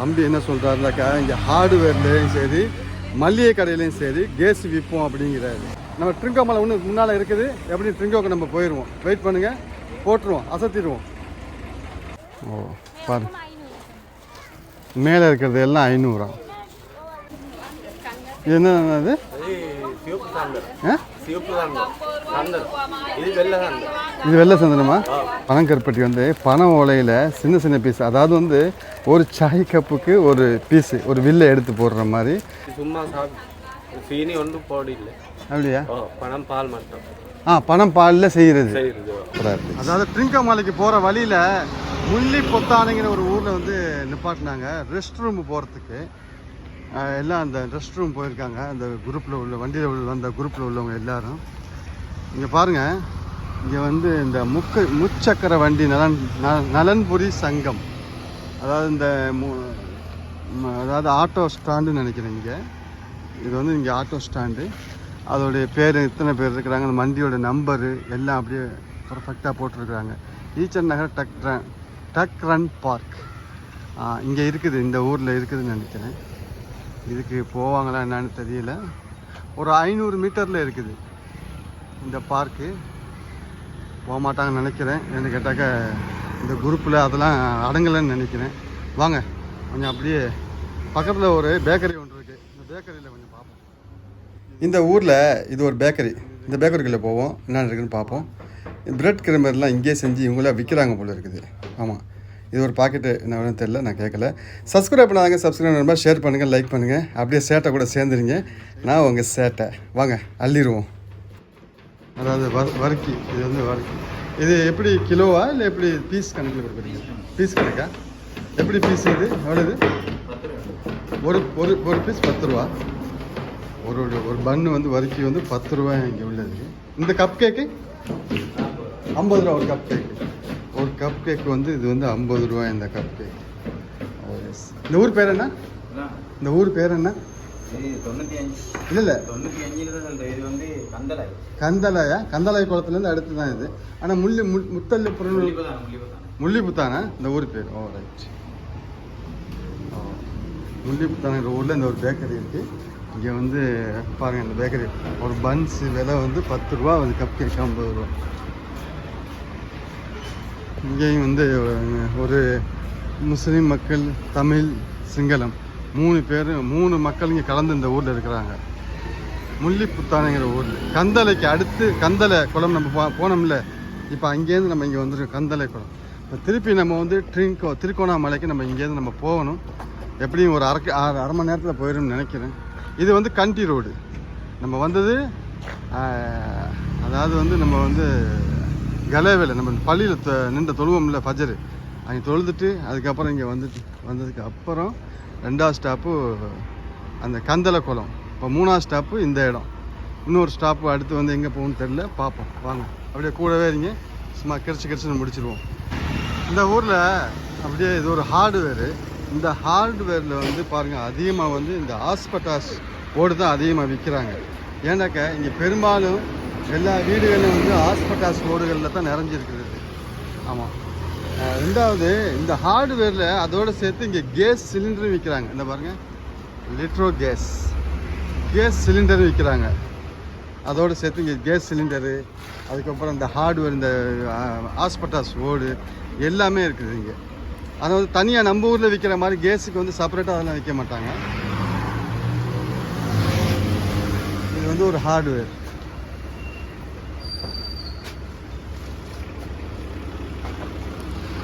தம்பி என்ன சொல்கிறாருனாக்கா இங்கே ஹார்ட்வேர்லேயும் சரி மல்லிகை கடையிலையும் சரி கேஸ் விற்போம் அப்படிங்கிறாரு. நம்ம ட்ரிங்கோ மலை ஒன்று முன்னால் இருக்குது. எப்படி ட்ரிங்கோக்கு நம்ம போயிடுவோம். வெயிட் பண்ணுங்கள் போட்டுருவோம். அசத்திடுவோம். ஓ பாரு. மேலே இருக்கிறது எல்லாம் ஐநூறா. இது என்னது இது வெள்ளை சந்தனமா? பனங்கருப்பட்டி வந்து பனை ஓலையில் சின்ன சின்ன பீஸ் அதாவது வந்து ஒரு சாய் கப்புக்கு ஒரு பீஸு ஒரு வில்லை எடுத்து போடுற மாதிரி. சும்மா சீனி ஒன்றும் போடல. அப்படியா? பணம் பால் மட்டும். ஆ பணம் பாலில் செய்கிறது அதாவது ட்ரிங்கா மலைக்கு போகிற வழியில் முள்ளி பொத்தானுங்கிற ஒரு ஊரில் வந்து நிப்பாட்டினாங்க. ரெஸ்ட் ரூம் போகிறதுக்கு எல்லாம் அந்த ரெஸ்ட் ரூம் போயிருக்காங்க. அந்த குரூப்பில் உள்ள வண்டியில் உள்ள வந்த குரூப்பில் உள்ளவங்க எல்லாரும். இங்கே பாருங்கள் இங்கே வந்து இந்த முக்க முச்சக்கர வண்டி நலன் நலன்புரி சங்கம். அதாவது இந்த மு- அதாவது ஆட்டோ ஸ்டாண்டுன்னு நினைக்கிறேன் இங்கே. இது வந்து இங்கே ஆட்டோ ஸ்டாண்டு. அதோடைய பேர் இத்தனை பேர் இருக்கிறாங்க. அந்த வண்டியோட நம்பரு எல்லாம் அப்படியே பர்ஃபெக்டாக போட்டிருக்கிறாங்க. ஈச்சர் நகர் டக் ரன் டக் ரன் பார்க். இங்கே இருக்குது. இந்த ஊரில் இருக்குதுன்னு நினைக்கிறேன். இதுக்கு போவாங்களா என்னன்னு தெரியல. ஒரு ஐநூறு மீட்டரில் இருக்குது இந்த பார்க்கு. போக மாட்டாங்கன்னு நினைக்கிறேன். என்ன கேட்டாக்க இந்த குரூப்பில் அதெல்லாம் அடங்கலைன்னு நினைக்கிறேன். வாங்க கொஞ்சம் அப்படியே பக்கத்தில் ஒரு பேக்கரி ஒன்று இருக்குது இந்த பேக்கரியில் கொஞ்சம் பார்ப்போம். இந்த ஊரில் இது ஒரு பேக்கரி. இந்த பேக்கரிக்குள்ளே போவோம். என்ன இருக்குன்னு பார்ப்போம். பிரெட் கிரம்பர்லாம் இங்கேயே செஞ்சு இவங்களே விற்கிறாங்க போல இருக்குது. ஆமாம் இது ஒரு பாக்கெட்டு என்ன வேணும்னு தெரில நான் கேட்கல. சப்ஸ்கிரைப் பண்ணாதாங்க சப்ஸ்கிரைப் நண்பா ஷேர் பண்ணுங்கள் லைக் பண்ணுங்கள் அப்படியே சேட்டை கூட சேர்ந்துருங்க. நான் உங்கள் சேட்டை. வாங்க அள்ளிடுவோம். அதாவது வர் வறுக்கி இது வந்து வறுக்கி. இது எப்படி கிலோவா இல்லை எப்படி பீஸ் கணக்கில் கொடுக்குறீங்க? பீஸ் கணக்கா? எப்படி பீஸ் இது? எவ்வளவு? ஒரு ஒரு ஒரு பீஸ் பத்து ரூபா. ஒரு ஒரு பன்னு வந்து வறுக்கி வந்து பத்து ரூபாய் இங்கே உள்ளது. இந்த கப் கேக்கு ஐம்பது ரூபா ஒரு கப் கேக்கு ஒரு கப் கேக் வந்து இது வந்து ஐம்பது ரூபா இந்த கப் கேக் இந்த ஊர் பேர் என்ன? இந்த ஊர் பேர் என்ன? இல்லை இல்லை. கந்தலாய்? கந்தலாயா குளத்துலேருந்து அடுத்து தான் இது. ஆனால் முள்ளி முள் முத்தல்லி புறநூல் முள்ளிபுத்தானா இந்த ஊர் பேர். ஓ ரைட் ஊரில் இந்த ஒரு பேக்கரி இருக்குது இங்கே வந்து பாருங்கள் இந்த பேக்கரி ஒரு பன்ஸ் விலை வந்து பத்து ரூபா அது கப் கேக் ஐம்பது ரூபா. இங்கேயும் வந்து ஒரு முஸ்லீம் மக்கள் தமிழ் சிங்களம். மூணு பேர் மூணு மக்கள் இங்கே கலந்து இந்த ஊரில் இருக்கிறாங்க. முள்ளிப்புத்தானுங்கிற ஊரில். கந்தலைக்கு அடுத்து கந்தலை குளம் நம்ம போ போனோம்ல. இப்போ அங்கேருந்து நம்ம இங்கே வந்துருக்கோம் கந்தலை குளம். இப்போ திருப்பி நம்ம வந்து ட்ரிங்கோ திருக்கோணாமலைக்கு நம்ம இங்கேருந்து நம்ம போகணும். எப்படியும் ஒரு அரை அரை அரை மணி நேரத்தில் போயிடும்னு நினைக்கிறேன். இது வந்து கண்டி ரோடு. நம்ம வந்தது அதாவது வந்து நம்ம வந்து கலேவேல நம்ம பள்ளியில் நின்று தொழுவோம்ல ஃபஜரு. அங்கே தொழுதுட்டு அதுக்கப்புறம் இங்கே வந்துட்டு வந்ததுக்கு அப்புறம் ரெண்டாவது ஸ்டாப்பு அந்த கந்தலை குளம். இப்போ மூணாவது ஸ்டாப்பு இந்த இடம். இன்னொரு ஸ்டாப்பு அடுத்து வந்து எங்கே போகணும்னு தெரில பார்ப்போம். வாங்க. அப்படியே கூடவே இருங்க. சும்மா கிடச்சி கிடச்சின்னு முடிச்சிருவோம். இந்த ஊரில் அப்படியே இது ஒரு ஹார்ட்வேரு இந்த ஹார்ட்வேரில் வந்து பாருங்கள் அதிகமாக வந்து இந்த ஹாஸ்பட்டாஸ் போர்டு தான் அதிகமாக விற்கிறாங்க. ஏன்னாக்கா இங்கே பெரும்பாலும் எல்லா வீடுகளிலும் வந்து ஹாஸ்பட்டாஸ் ஓடுகளில் தான் நிறைஞ்சிருக்கிறது ஆமாம் ரெண்டாவது இந்த ஹார்ட்வேரில் அதோடு சேர்த்து இங்கே கேஸ் சிலிண்டரும் விற்கிறாங்க இந்த பாருங்கள் லிட்ரோ கேஸ் கேஸ் சிலிண்டரும் விற்கிறாங்க அதோடு சேர்த்து இங்கே கேஸ் சிலிண்டரு அதுக்கப்புறம் இந்த ஹார்ட்வேர் இந்த ஹாஸ்பிட்டால்ஸ் ஓடு எல்லாமே இருக்குது இங்கே. அதை வந்து தனியாக நம்ம ஊரில் விற்கிற மாதிரி கேஸுக்கு வந்து செப்பரேட்டாக அதெல்லாம் விற்க மாட்டாங்க. இது வந்து ஒரு ஹார்ட்வேர்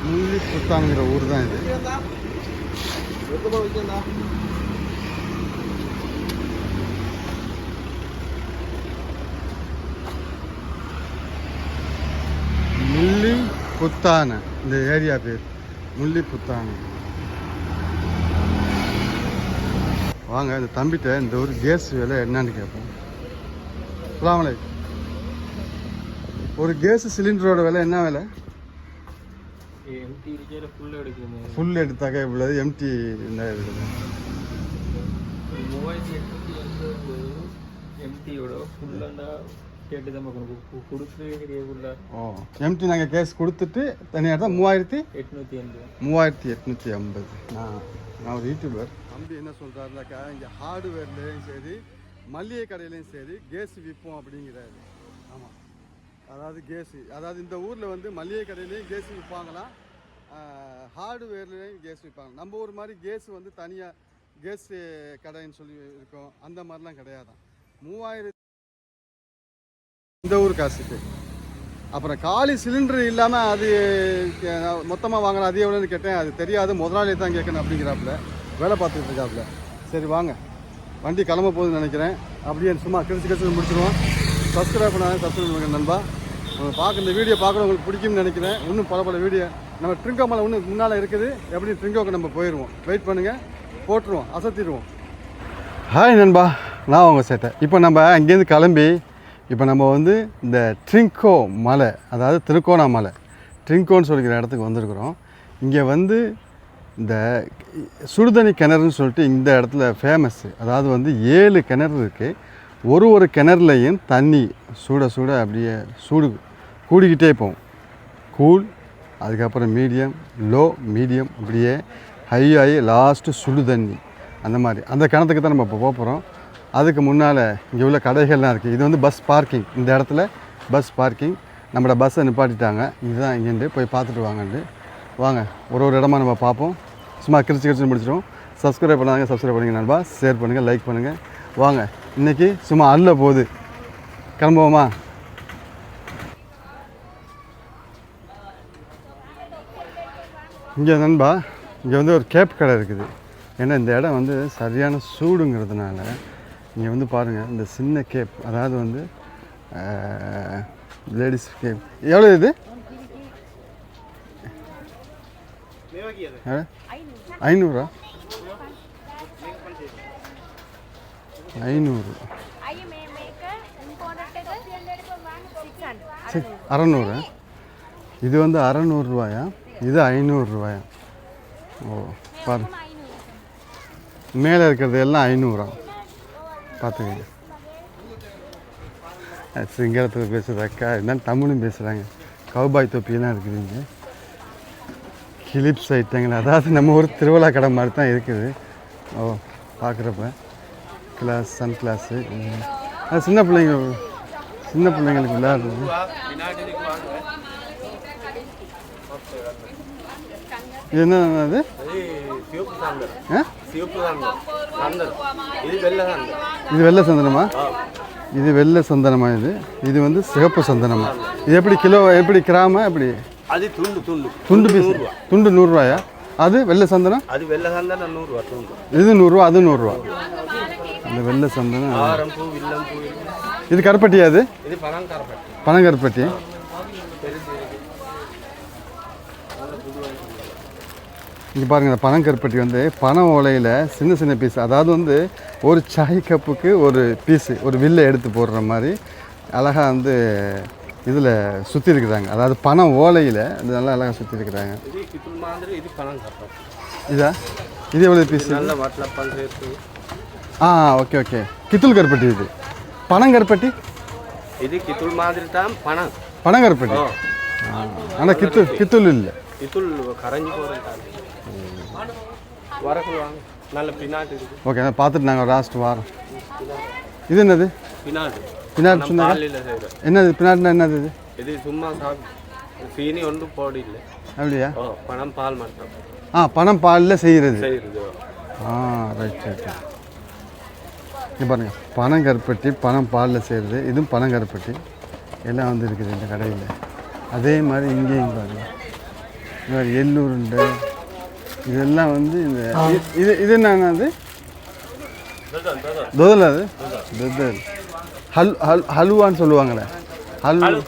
முள்ளி புத்தாங்கிற ஊர் தான் இது. முள்ளி புத்தான இந்த ஏரியா பேர். முள்ளி புத்தான. வாங்க இந்த தம்பிட்ட இந்த ஒரு கேஸ் விலை என்னன்னு கேட்போம். அஸ்ஸலாமு ஒரு கேஸ் சிலிண்டரோட விலை என்ன விலை எம்டி இருக்கிற ஃபுல்லாக எடுக்கணும் ஃபுல் எடுத்தாக்க இவ்வளவு எம்டி என்ன இருக்குது மூவாயிரத்தி எட்நூற்றி எண்பது எம்டியோட ஃபுல்லாண்டா கேட்டு தான் பார்க்கணும் கொடுத்து ஃபுல்லாக ஓ எம்டி நாங்கள் கேஸ் கொடுத்துட்டு தனியாக தான் மூவாயிரத்தி எட்நூற்றி எண்பது. மூவாயிரத்தி எட்நூற்றி ஐம்பது. ஆ நான் ஒரு யூடியூபர் தம்பி என்ன சொல்கிறாருனாக்கா இங்கே ஹார்ட்வேர்லேயும் சரி மளிகை கடையிலையும் சரி கேஸ் விற்போம் அப்படிங்கிறாரு. அதாவது கேஸு. அதாவது இந்த ஊரில் வந்து மளிகை கடையிலையும் கேஸ் விற்பாங்களாம் ஹார்டுவேர்லேயும் கேஸ் விற்பாங்க நம்ம ஊர் மாதிரி கேஸ் வந்து தனியாக கேஸ் கடைன்னு சொல்லி இருக்கும். அந்த மாதிரிலாம் கிடையாதான் மூவாயிரத்தி இந்த ஊர் காசுக்கு. அப்புறம் காலி சிலிண்டர் இல்லாமல் அது மொத்தமாக வாங்கினா அது எவ்வளோன்னு கேட்டேன். அது தெரியாது. முதலாளி தான் கேட்கணும் அப்படிங்கிறாப்புல. வேலை பார்த்துட்டு இருக்காப்புல. சரி வாங்க. வண்டி கிளம்ப போகுதுன்னு நினைக்கிறேன். அப்படியே சும்மா கிழிச்சு கிழிச்சு முடிச்சிருவோம். சப்ஸ்கிரைப் பண்ணாங்க சப்ஸ்கிரைப் பண்ணுங்க நண்பா. உங்களை பார்க்க இந்த வீடியோ பார்க்கணும் உங்களுக்கு பிடிக்கும்னு நினைக்கிறேன். இன்னும் பல பல வீடியோ நம்ம ட்ரிங்கோ மலை இன்னும் முன்னால் இருக்குது. எப்படி ட்ரிங்கோக்கு நம்ம போயிடுவோம். வெயிட் பண்ணுங்கள் போட்டுருவோம். அசத்திடுவோம். ஹாய் நண்பா. நான் உங்கள் சேட்டை. இப்போ நம்ம அங்கேருந்து கிளம்பி இப்போ நம்ம வந்து இந்த ட்ரிங்கோ மலை அதாவது திருக்கோணாமலை ட்ரிங்கோன்னு சொல்லிக்கிற இடத்துக்கு வந்திருக்கிறோம். இங்கே வந்து இந்த சுடுதண்ணி கிணறுன்னு சொல்லிட்டு இந்த இடத்துல ஃபேமஸ்ஸு அதாவது வந்து ஏழு கிணறு இருக்குது ஒரு ஒரு கிணறுலையும் தண்ணி சூட சூட அப்படியே சூடு கூடிக்கிட்டே போகும். கூல் அதுக்கப்புறம் மீடியம் லோ மீடியம் அப்படியே ஹை ஆகி லாஸ்ட்டு சுடு தண்ணி. அந்த மாதிரி. அந்த கிணத்துக்கு தான் நம்ம இப்போ போக போகிறோம் அதுக்கு முன்னால் இங்கே உள்ள கடைகள்லாம் இருக்குது இது வந்து பஸ் பார்க்கிங் இந்த இடத்துல பஸ் பார்க்கிங் நம்மளோட பஸ்ஸை நிப்பாட்டிட்டாங்க. இதுதான் இங்கேருந்து போய் பார்த்துட்டு வாங்கன்ட்டு. வாங்க ஒரு ஒரு இடமா நம்ம பார்ப்போம். சும்மா கிரிச்சு கிரிச்சு முடிச்சிடும் சப்ஸ்கிரைப் பண்ணாங்க சப்ஸ்கிரைப் பண்ணுங்கள் நண்பா. ஷேர் பண்ணுங்கள் லைக் பண்ணுங்கள் வாங்க. இன்றைக்கி சும்மா அல்ல போகுது. கிளம்புவோமா? இங்கே நண்பா இங்கே வந்து ஒரு கேப் கடை இருக்குது. ஏன்னா இந்த இடம் வந்து சரியான சூடுங்கிறதுனால இங்கே வந்து பாருங்கள் இந்த சின்ன கேப் அதாவது வந்து லேடிஸ் கேப். எவ்வளோ இது? ஐநூறா? ஐநூறு. அறநூறு. இது வந்து அறநூறுரூவாயா இது ஐநூறுரூவாயா ஓ பாரு. மேலே இருக்கிறது எல்லாம் ஐநூறா? பார்த்துக்கங்க சிங்களத்தில் பேசுகிற அக்கா இருந்தாலும் தமிழும் பேசுகிறாங்க கவுபாய் தொப்பியெல்லாம் இருக்குதுங்க கிளிப்ஸ் ஐட்டங்கள். அதாவது நம்ம ஒரு திருவிழா கடை மாதிரி தான் இருக்குது. ஓ பார்க்குறப்ப கிளாஸ் சன் கிளாஸு அது சின்ன பிள்ளைங்க சின்ன பிள்ளைங்களுக்கு விளையாடுறது. இது என்ன அது? இது வெள்ளை சந்தனமா? இது வெள்ளை சந்தனமா இது? இது வந்து சிகப்பு சந்தனமா? இது எப்படி கிலோ எப்படி கிராமா எப்படி? அது துண்டு துண்டு. துண்டு பீஸ் துண்டு நூறுரூவாயா அது வெள்ளை சந்தனம்? அது வெள்ளை சாந்தர் நூறுரூவா துண்டு. இது நூறுரூவா அது நூறுரூவா இந்த வெள்ளை சந்தனம் இது. கருப்பட்டியா அது? பனங்காரப்பட்டி இங்கே பாருங்க இந்த பனங்கருப்பட்டி வந்து பனை ஓலையில் சின்ன சின்ன பீஸ் அதாவது வந்து ஒரு சாய் கப்புக்கு ஒரு பீஸு ஒரு வில்லை எடுத்து போடுற மாதிரி அழகாக வந்து இதில் சுற்றி இருக்கிறாங்க. அதாவது பனை ஓலையில் இது நல்லா அழகாக சுற்றி இருக்கிறாங்க. இதா இது எவ்வளோ பீஸ் ஆ ஓகே ஓகே. கித்துள் கருப்பட்டி இது. பனங்கருப்பட்டி இது கித்துள் மாதிரி தான் பனம் பனங்கருப்பட்டி ஓ. ஆனால் கித்துள் கித்துள் இல்லை. கித்துள் கரைஞ்சி போகிறேன் வரக்குள் வாங்க. நல்ல இருக்கு. ஓகே நான் பார்த்துட்டு நாங்கள் லாஸ்ட் வாரம். இது என்னது? பின்னாட்டு பின்னாடி நம்ம சொன்னாங்க? என்னது பின்னாடினா என்னது இது? இது சும்மா சாப்பிட்டு சீனி ஒன்றும் போட இல்லை. அப்படியா? பணம் பால் மட்டும். ஆ பணம் பாலில் செய்கிறது செய்கிறது ஆ ரைட் ரைட் இங்கே பாருங்க பனங்கருப்பட்டி பணம் பாலில் செய்கிறது இதுவும் பனங்கருப்பட்டி எல்லாம் வந்து இருக்குது இந்த கடையில். அதே மாதிரி இங்கேயும் பாருங்க. இந்த மாதிரி எள்ளூருண்டை இதெல்லாம் வந்து இந்த இது- இது இது என்னது தொதல் அது? தொதல். ஹல் ஹல் ஹல்வான்னு சொல்லுவாங்களே. ஹல்வா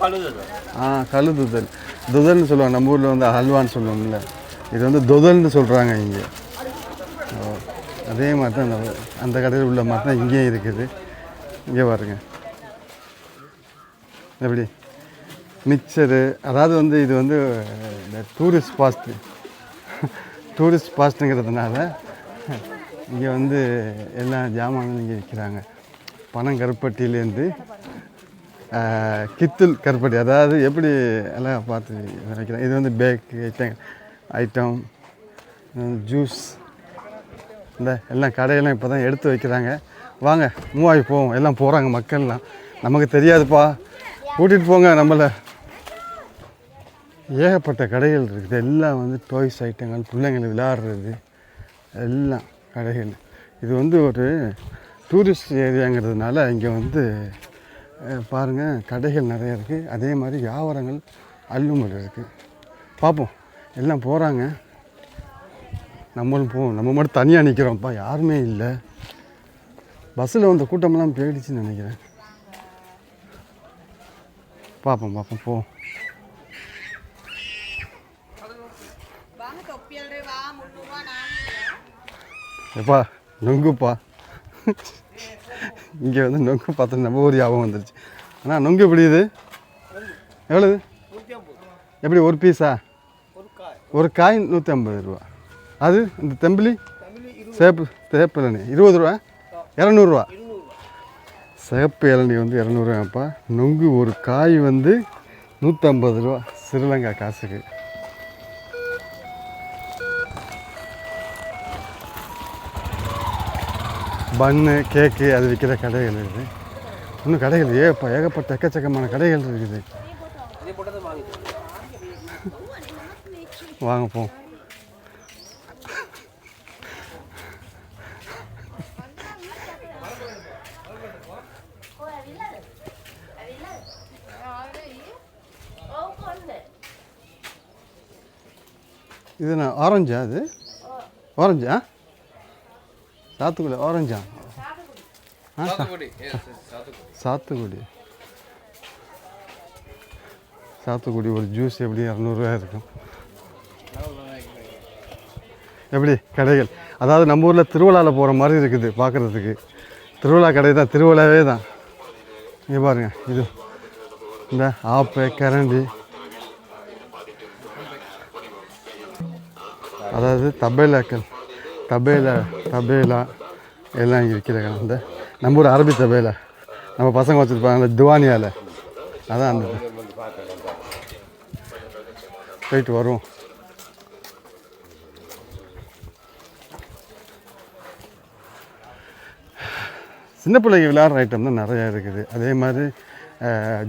ஆ கழு துதல். துதல்னு சொல்லுவாங்க. நம்ம ஊரில் வந்து ஹல்வான்னு சொல்லுவோம்ல. இது வந்து துதல்னு சொல்கிறாங்க இங்கே. அதே மாதிரி தான் அந்த அந்த கடையில் உள்ள மாதிரி தான் இங்கேயும் இருக்குது. இங்கே பாருங்க. எப்படி? மிக்சரு அதாவது வந்து இது வந்து இந்த டூரிஸ்ட் பாஸ்ட்டு டூரிஸ்ட் பாஸ்ட்டுங்கிறதுனால இங்கே வந்து எல்லா ஜாமானும் இங்கே விற்கிறாங்க பணம் கருப்பட்டியிலேருந்து ஆஹ், கருப்பட்டி. அதாவது எப்படி எல்லாம் பார்த்து வைக்கிறாங்க இது வந்து பேக் ஐட்டம் ஐட்டம் ஜூஸ் இந்த எல்லாம் கடையெல்லாம் இப்போ தான் எடுத்து வைக்கிறாங்க. வாங்க மூவாகி போவோம். எல்லாம் போகிறாங்க மக்கள்லாம். நமக்கு தெரியாதுப்பா. கூட்டிகிட்டு போங்க நம்மளை. ஏகப்பட்ட கடைகள் இருக்குது. எல்லாம் வந்து டாய்ஸ் ஐட்டங்கள் பிள்ளைங்கள் விளையாடுறது. எல்லாம் கடைகள். இது வந்து ஒரு டூரிஸ்ட் ஏரியாங்கிறதுனால இங்கே வந்து பாருங்கள் பாருங்க கடைகள் நிறைய இருக்குது அதே மாதிரி வியாபாரங்கள் அல்லுமல் இருக்குது பார்ப்போம் எல்லாம் போகிறாங்க நம்மளும் போவோம் நம்ம மட்டும் தனியாக நிற்கிறோம்ப்பா யாருமே இல்லை. பஸ்ஸில் வந்த கூட்டமெல்லாம் போயிடுச்சுன்னு நினைக்கிறேன். பார்ப்போம் பார்ப்போம் போவோம் எப்பா நொங்குப்பா. இங்கே வந்து நொங்கு பார்த்து நம்ம ஊர் ஞாபகம் வந்துருச்சு. அண்ணா நொங்கு எப்படி இது? எவ்வளவு? எப்படி ஒரு பீஸா ஒரு காய். நூற்றி ஐம்பது ரூபா. அது இந்த தெம்பிலி? சேப்பு சேப்பு இளநி. இருபது ரூபா? இரநூறுவா சிகப்பு இளநி வந்து இரநூறுவாப்பா நொங்கு ஒரு காய் வந்து நூற்றம்பது ரூபா. ஸ்ரீலங்கா காசுக்கு. பன்னு கேக்கு அது விற்கிற கடைகள் இருக்குது. இன்னும் கடைகள் ஏப்பா ஏகப்பட்ட எக்கச்சக்கமான கடைகள் இருக்குது. வாங்க போ. இது நான் ஆரஞ்சா அது ஆரஞ்சா சாத்துக்குடி ஆரஞ்சா ஆ? சாத்துக்குடி சாத்துக்குடி. ஒரு ஜூஸ் எப்படி இரநூறுவா இருக்கும்? எப்படி? கடைகள். அதாவது நம்ம ஊரில் திருவிழாவில் போகிற மாதிரி இருக்குது பார்க்குறதுக்கு திருவிழா கடை தான் திருவிழாவே தான். இங்கே பாருங்க இது. இந்த ஆப்பை கரண்டி அதாவது தபேலாக்கள் தபேலா தபேலா எல்லாம் இங்கே விற்கிறாங்க இந்த நம்ம ஊர் அரபி தபேலா. நம்ம பசங்க வச்சுருப்பாங்க துவானியாவில் அதான் அந்த போயிட்டு வருவோம். சின்ன பிள்ளைங்க விளையாடுற ஐட்டம் தான் நிறையா இருக்குது. அதே மாதிரி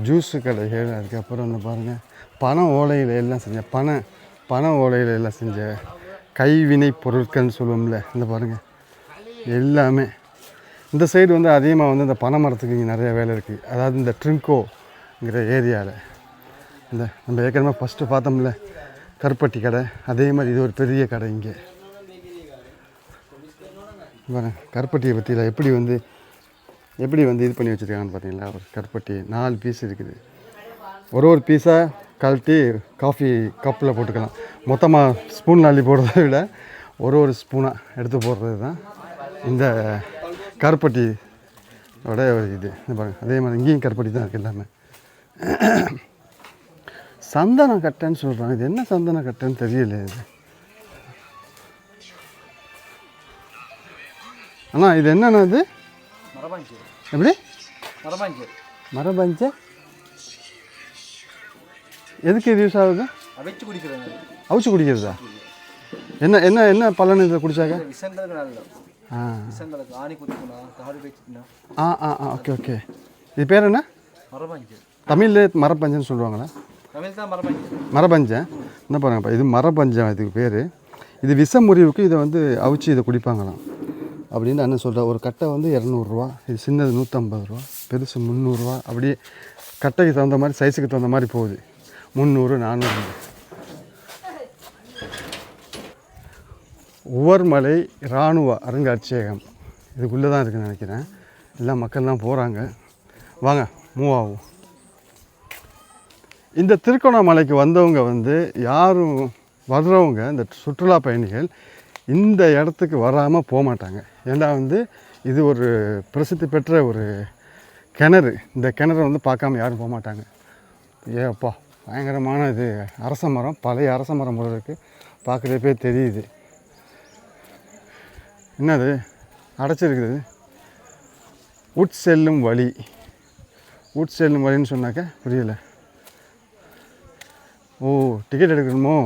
ஜூஸு கடைகள் அதுக்கப்புறம் வந்து பாருங்கள் பனை ஓலையில் எல்லாம் செஞ்ச பனை பனை ஓலையில் எல்லாம் செஞ்ச கைவினை பொருட்கள்னு சொல்லுவோம்ல இந்த பாருங்கள் எல்லாமே. இந்த சைடு வந்து அதிகமாக வந்து இந்த பனை மரத்துக்கு இங்கே நிறைய வேலை இருக்குது அதாவது இந்த ட்ரிங்கோங்கிற ஏரியாவில் இந்த நம்ம ஏற்கனவே ஃபஸ்ட்டு பார்த்தோம்ல கருப்பட்டி கடை. அதே மாதிரி இது ஒரு பெரிய கடை இங்கே. பாருங்க கருப்பட்டியை பற்றியில் எப்படி வந்து எப்படி வந்து இது பண்ணி வச்சுருக்காங்கன்னு பார்த்தீங்களா? ஒரு கருப்பட்டி நாலு பீஸ் இருக்குது. ஒரு ஒரு பீஸாக கழட்டி காஃபி கப்பில் போட்டுக்கலாம். மொத்தமாக ஸ்பூன் அள்ளி போடுறத விட ஒரு ஒரு ஸ்பூனாக எடுத்து போடுறது தான் இந்த கருப்பட்டி ஓட ஒரு இது. இந்த பாருங்க அதே மாதிரி இங்கேயும் கருப்பட்டி தான் இருக்குது எல்லாமே. சந்தன கட்டைன்னு சொல்கிறாங்க இது என்ன சந்தன கட்டைன்னு தெரியல இது. அண்ணா இது என்னண்ணா இது? எப்படி? மரபாஞ்சி. மரபஞ்ச? எதுக்கு இது யூஸ் ஆகுது? அவைச்சு குடிக்கிறாங்க அவிச்சு குடிக்கிறதா? என்ன என்ன என்ன பலன் இதை குடிச்சாக்க? ஆ. ஆ ஆ ஆ ஓகே ஓகே. இது பேர் என்ன? மரபாஞ்சி. தமிழில் மரப்பஞ்சன்னு சொல்லுவாங்களா. தமிழ் தான் மரபாஞ்சி. மரபஞ்சம் என்ன பாருங்கப்பா இது மரபஞ்சம் இதுக்கு பேர். இது விஷ முறிவுக்கு இதை வந்து அவிச்சு இதை குடிப்பாங்களாம். அப்படின்னு அண்ணன் சொல்கிறா ஒரு கட்டை வந்து இரநூறுவா இது சின்னது நூற்றம்பது ரூபா பெருசு முந்நூறுரூவா அப்படியே கட்டைக்கு தகுந்த மாதிரி சைஸுக்கு தகுந்த மாதிரி போகுது. முந்நூறு நானூறு. உவர்மலை இராணுவ அருங்காட்சியகம். இதுக்குள்ளே தான் இருக்குன்னு நினைக்கிறேன். எல்லா மக்கள்லாம் போகிறாங்க வாங்க மூவ் ஆகும். இந்த திருக்கோணமலைக்கு வந்தவங்க வந்து யாரும் வர்றவங்க இந்த சுற்றுலா பயணிகள் இந்த இடத்துக்கு வராமல் போக மாட்டாங்க. ஏன்னா வந்து இது ஒரு பிரசித்தி பெற்ற ஒரு கிணறு. இந்த கிணறு வந்து பார்க்காம யாரும் போக மாட்டாங்க. ஏப்பா பயங்கரமான இது. அரச மரம் பழைய அரச மரம் போல இருக்குது பார்க்குறப்பே தெரியுது. என்னது? அடைச்சிருக்குது. உட்செல்லும் வழி. உட்செல்லும் வழின்னு சொன்னாக்க புரியல. ஓ டிக்கெட் எடுக்கணுமோ?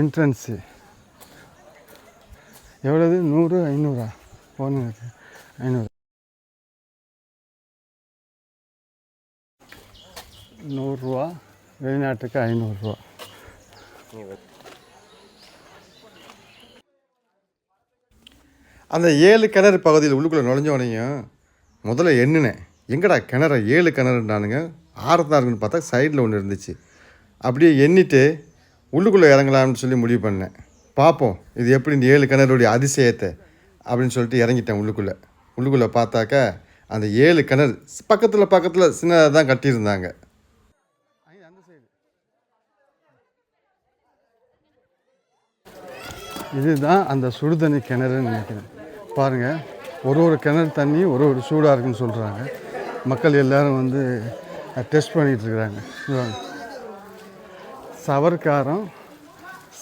என்ட்ரன்ஸு எவ்வளவு? நூறு ஐநூறா? போனுக்கு ஐநூறு. நூறுரூவா? வெளிநாட்டுக்கு ஐநூறுரூவா அந்த ஏழு கிணறு பகுதியில் உள்ளுக்குள்ளே நுழைஞ்சோனையும் முதல்ல எண்ணினேன். எங்கடா கிணறு? ஏழு கிணறுனானுங்க ஆறத்தான் இருக்குன்னு பார்த்தா சைடில் ஒன்று இருந்துச்சு. அப்படியே எண்ணிட்டு உள்ளுக்குள்ளே இறங்கலாம்னு சொல்லி முடிவு பண்ணேன். பார்ப்போம் இது எப்படி இந்த ஏழு கிணறுடைய அதிசயத்தை அப்படின்னு சொல்லிட்டு இறங்கிட்டேன் உள்ளுக்குள்ளே. உள்ளுக்குள்ளே பார்த்தாக்கா அந்த ஏழு கிணறு பக்கத்தில் பக்கத்தில் சின்னதாக தான் கட்டியிருந்தாங்க. இதுதான் அந்த சுடுதண்ணி கிணறுன்னு நினைக்கிறேன். பாருங்கள் ஒரு ஒரு கிணறு தண்ணி ஒரு ஒரு சூடாக இருக்குன்னு சொல்கிறாங்க மக்கள் எல்லோரும் வந்து டெஸ்ட் பண்ணிகிட்ருக்குறாங்க சவர்க்காரம்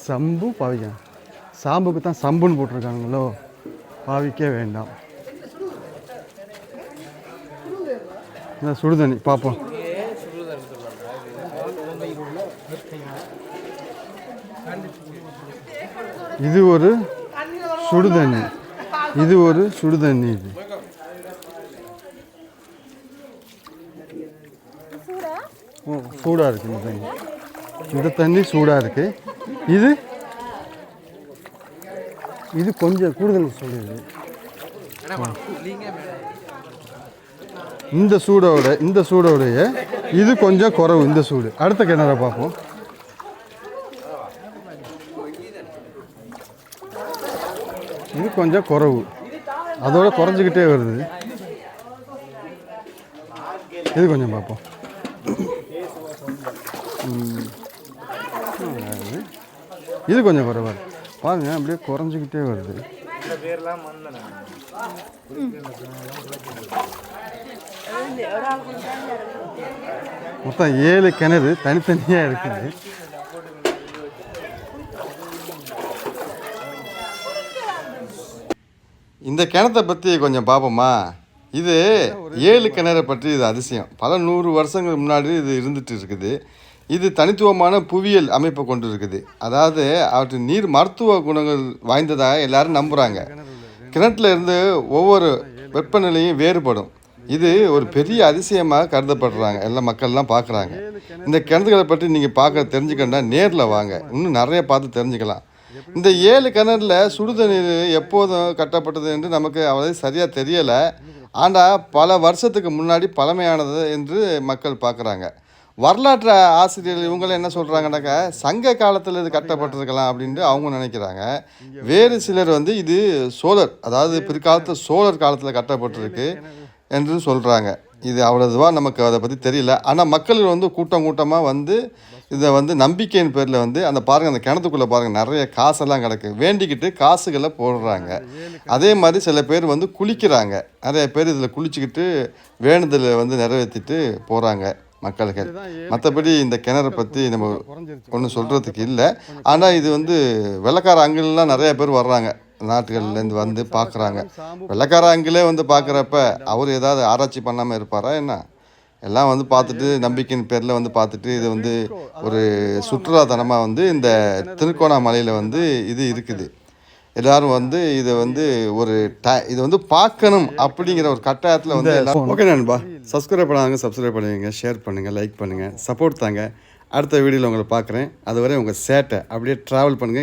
சம்பு பாவிக்கம் சாம்புக்கு தான் சம்புன்னு போட்டிருக்காங்களோ? பாவிக்க வேண்டாம். இந்த சுடுதண்ணி? பார்ப்போம் இது ஒரு சுடுதண்ணி. இது ஒரு சுடுதண்ணி இது. ஓ சூடாக இருக்கு இந்த தண்ணி. இந்த தண்ணி சூடாக இருக்கு. இது? இது கொஞ்சம் கூடுதல் சொல்லுது இந்த சூடோட இந்த சூடோடைய இது கொஞ்சம் குறவு இந்த சூடு. அடுத்த கிணற பார்ப்போம் இது கொஞ்சம் குறவு. அதோட குறைஞ்சிக்கிட்டே வருது. இது கொஞ்சம் பார்ப்போம். இது கொஞ்சம் குறைவா இருக்கு. பாருங்க அப்படியே குறைஞ்சிக்கிட்டே வருது. மொத்தம் ஏழு கிணறு தனித்தனியாக இருக்குது. இந்த கிணத்தை பற்றி கொஞ்சம் பார்ப்போமா இது ஏழு கிணறை பற்றி இது அதிசயம். பல நூறு வருஷங்களுக்கு முன்னாடி இது இருந்துட்டு இருக்குது. இது தனித்துவமான புவியியல் அமைப்பை கொண்டு இருக்குது அதாவது அவற்றின் நீர் மருத்துவ குணங்கள் வாய்ந்ததாக எல்லாரும் நம்புகிறாங்க கிணற்றுல இருந்து ஒவ்வொரு வெப்பநிலையும் வேறுபடும். இது ஒரு பெரிய அதிசயமாக கருதப்படுறாங்க. எல்லா மக்கள்லாம் பார்க்குறாங்க இந்த கிணறுகளை பற்றி நீங்கள் பார்க்க தெரிஞ்சுக்கணும்னா நேரில் வாங்க. இன்னும் நிறைய பார்த்து தெரிஞ்சுக்கலாம். இந்த ஏழு கிணறுல சுடுதண்ணீர் எப்போதும் கட்டப்பட்டது என்று நமக்கு அவ்வளவு சரியாக தெரியலை. ஆனால் பல வருஷத்துக்கு முன்னாடி பழமையானது என்று மக்கள் பார்க்குறாங்க. வரலாற்று ஆசிரியர்கள் இவங்களாம் என்ன சொல்கிறாங்கனாக்கா சங்க காலத்தில் இது கட்டப்பட்டிருக்கலாம் அப்படின்ட்டு அவங்க நினைக்கிறாங்க. வேறு சிலர் வந்து இது சோழர் அதாவது பிற்காலத்து சோழர் காலத்தில் கட்டப்பட்டிருக்கு என்று சொல்கிறாங்க இது அவ்வளோதுவாக நமக்கு அதை பற்றி தெரியல. ஆனால் மக்கள் வந்து கூட்டம் கூட்டமாக வந்து இதை வந்து நம்பிக்கையின் பேரில் வந்து அந்த பாருங்கள் அந்த கிணத்துக்குள்ளே பாருங்கள் நிறைய காசெல்லாம் கிடக்கு. வேண்டிக்கிட்டு காசுகளை போடுறாங்க. அதே மாதிரி சில பேர் வந்து குளிக்கிறாங்க. நிறைய பேர் இதில் குளிச்சுக்கிட்டு வேண்டுதலை வந்து நிறைவேற்றிட்டு போகிறாங்க மக்கள்கள். மற்றபடி இந்த கிணறை பற்றி நம்ம ஒன்றும் சொல்கிறதுக்கு இல்லை. ஆனால் இது வந்து வெள்ளக்கார அங்கிள்லாம் நிறைய பேர் வர்றாங்க. நாட்டுகள்லேருந்து வந்து பார்க்குறாங்க வெள்ளக்கார அங்கிலே வந்து பார்க்குறப்ப அவர் ஏதாவது ஆராய்ச்சி பண்ணாமல் இருப்பாரா என்ன? எல்லாம் வந்து பார்த்துட்டு நம்பிக்கையின் பேரில் வந்து பார்த்துட்டு இது வந்து ஒரு சுற்றுலாத்தனமாக வந்து இந்த திருக்கோணாமலையில் வந்து இது இருக்குது. எல்லாரும் வந்து இதை வந்து ஒரு ட இதை வந்து பார்க்கணும் அப்படிங்கிற ஒரு கட்டாயத்தில் வந்து ஓகே நண்பா சப்ஸ்கிரைப் பண்ணாங்க சப்ஸ்கிரைப் பண்ணுவீங்க ஷேர் பண்ணுங்கள் லைக் பண்ணுங்கள் சப்போர்ட் தாங்க. அடுத்த வீடியோவில் உங்களை பார்க்குறேன். அதுவரை உங்கள் சேட்டை அப்படியே ட்ராவல் பண்ணுங்கள்